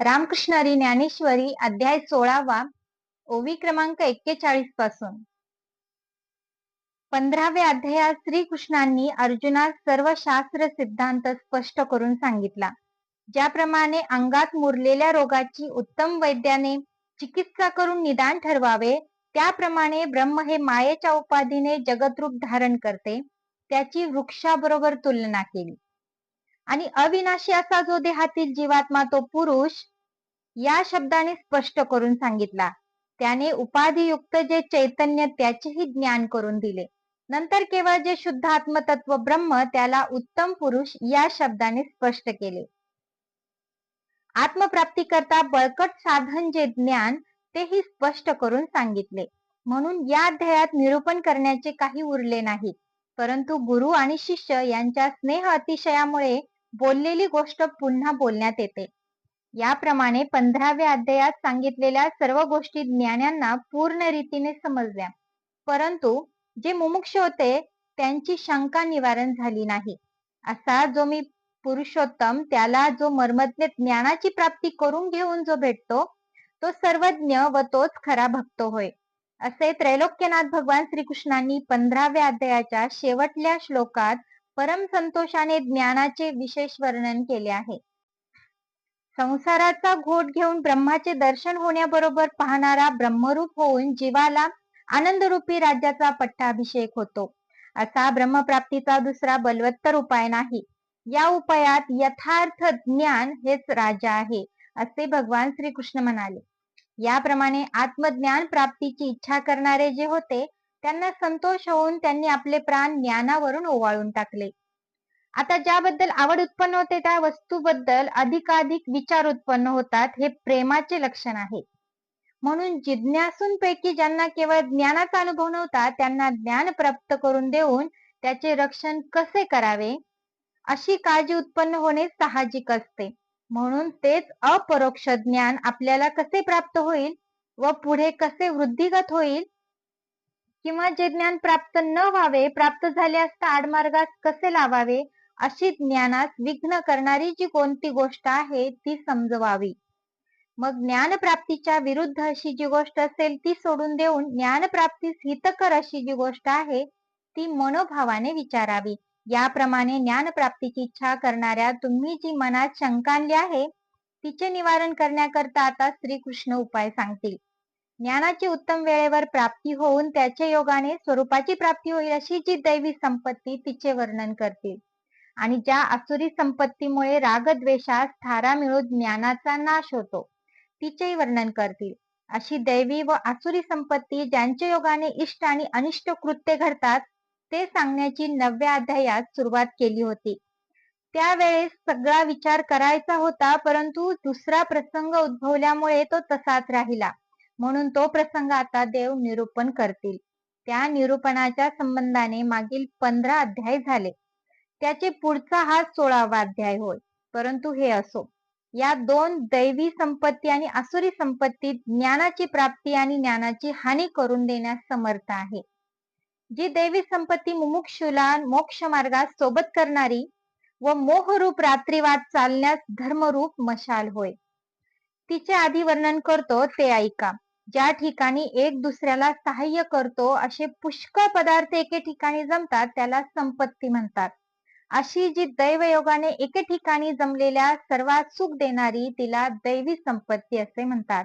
रामकृष्णारी ज्ञानेश्वरी अध्याय सोळावा ओवी क्रमांक एक्केचाळीसपासून. पंधराव्या अध्यायात श्रीकृष्णांनी अर्जुनास सर्व शास्त्र सिद्धांत स्पष्ट करून सांगितला. ज्याप्रमाणे अंगात मुरलेल्या रोगाची उत्तम वैद्याने चिकित्सा करून निदान ठरवावे त्याप्रमाणे ब्रह्म हे मायेच्या उपाधीने जगद्रूप धारण करते त्याची वृक्षाबरोबर तुलना केली. आणि अविनाशी असा जो देहातील जीवात्मा तो पुरुष या शब्दाने स्पष्ट करून सांगितला. त्याने उपाधियुक्त जे चैतन्य त्याचेही ज्ञान करून दिले. नंतर केवळ जे शुद्ध आत्मतत्व ब्रह्म त्याला उत्तम पुरुष या शब्दाने स्पष्ट केले. आत्मप्राप्ती करता बळकट साधन जे ज्ञान तेही स्पष्ट करून सांगितले. म्हणून या अध्यायात निरूपण करण्याचे काही उरले नाही. परंतु गुरु आणि शिष्य यांच्या स्नेह अतिशयामुळे बोललेली गोष्ट पुन्हा बोलण्यात येते. याप्रमाणे पंधराव्या अध्यायात सांगितलेल्या सर्व गोष्टी ज्ञानांना पूर्ण रीतीने समजल्या. परंतु जे मुमुक्ष होते त्यांची शंका निवारण झाली नाही. असा जो मी पुरुषोत्तम त्याला जो मर्मज्ञ ज्ञानाची प्राप्ती करून घेऊन जो भेटतो तो सर्वज्ञ व तोच खरा भक्त होय. असे त्रैलोक्यनाथ भगवान श्रीकृष्णांनी पंधराव्या अध्यायाच्या शेवटल्या श्लोकात परम संतोषाने ज्ञानाचे विशेष वर्णन केले आहे. संसाराचा घोट घेऊन ब्रह्माचे दर्शन होण्याबरोबर पाहणारा ब्रह्मरूप होऊन जीवाला आनंदरूपी राज्याचा पट्टाभिषेक होतो. असा ब्रह्मप्राप्तीचा दुसरा बलवत्तर उपाय नाही. या उपायात यथार्थ ज्ञान हेच राजा आहे असे भगवान श्रीकृष्ण म्हणाले. याप्रमाणे आत्मज्ञान प्राप्तीची इच्छा करणारे जे होते त्यांना संतोष होऊन त्यांनी आपले प्राण ज्ञानावरून ओवाळून टाकले. आता ज्याबद्दल आवड उत्पन्न होते त्या वस्तूबद्दल अधिकाधिक विचार उत्पन्न होतात हे प्रेमाचे लक्षण आहे. म्हणून जिज्ञासूंपैकी ज्यांना केवळ ज्ञानाचा अनुभव नव्हता त्यांना ज्ञान प्राप्त करून देऊन त्याचे रक्षण कसे करावे? अशी काळजी उत्पन्न होणे साहजिक असते. म्हणून तेच अपरोक्ष ज्ञान आपल्याला कसे प्राप्त होईल व पुढे कसे वृद्धिगत होईल किंवा जे ज्ञान प्राप्त न व्हावे प्राप्त झाले असता आडमार्गास कसे लावावे अशी ज्ञानास विघ्न करणारी जी कोणती गोष्ट आहे ती समजवावी. मग ज्ञानप्राप्तीच्या विरुद्ध अशी जी गोष्ट असेल ती सोडून देऊन ज्ञानप्राप्तीस हितकर अशी जी गोष्ट आहे ती मनोभावाने विचारावी. याप्रमाणे ज्ञानप्राप्तीची इच्छा करणाऱ्या तुम्ही जी मनात शंकांली आहे तिचे निवारण करण्याकरता आता श्रीकृष्ण उपाय सांगतील. ज्ञानाची उत्तम वेळेवर प्राप्ती होऊन त्याच्या योगाने स्वरूपाची प्राप्ती होईल अशी जी दैवी संपत्ती तिचे वर्णन करतील. आणि ज्या असुरी संपत्तीमुळे रागद्वेषास थारा मिळून ज्ञानाचा नाश होतो तिचेही वर्णन करतील. अशी दैवी व आसुरी संपत्ती ज्यांच्या योगाने इष्ट आणि अनिष्ट कृत्य घडतात ते सांगण्याची नवव्या अध्यायात सुरुवात केली होती. त्यावेळेस सगळा विचार करायचा होता परंतु दुसरा प्रसंग उद्भवल्यामुळे तो तसाच राहिला. म्हणून तो प्रसंग आता देव निरूपण करतील. त्या निरूपणाच्या संबंधाने मागील पंधरा अध्याय झाले. त्याचे पुढचा हा सोळावा अध्याय होय. परंतु हे असो. या दोन दैवी संपत्ती आणि असुरी संपत्ती ज्ञानाची प्राप्ती आणि ज्ञानाची हानी करून देण्यास समर्थ आहे. जी दैवी संपत्ती मुमुक्षुला मोक्ष मार्गास सोबत करणारी व मोहरूप रात्रीवाद चालण्यास धर्मरूप मशाल होय. तिचे आधी वर्णन करतो ते ऐका. ज्या ठिकाणी एक दुसऱ्याला सहाय्य करतो असे पुष्कळ पदार्थ एके ठिकाणी जमतात त्याला संपत्ती म्हणतात. अशी जी दैवयोगाने एके ठिकाणी जमलेल्या सर्वात सुख देणारी तिला दैवी संपत्ती असे म्हणतात.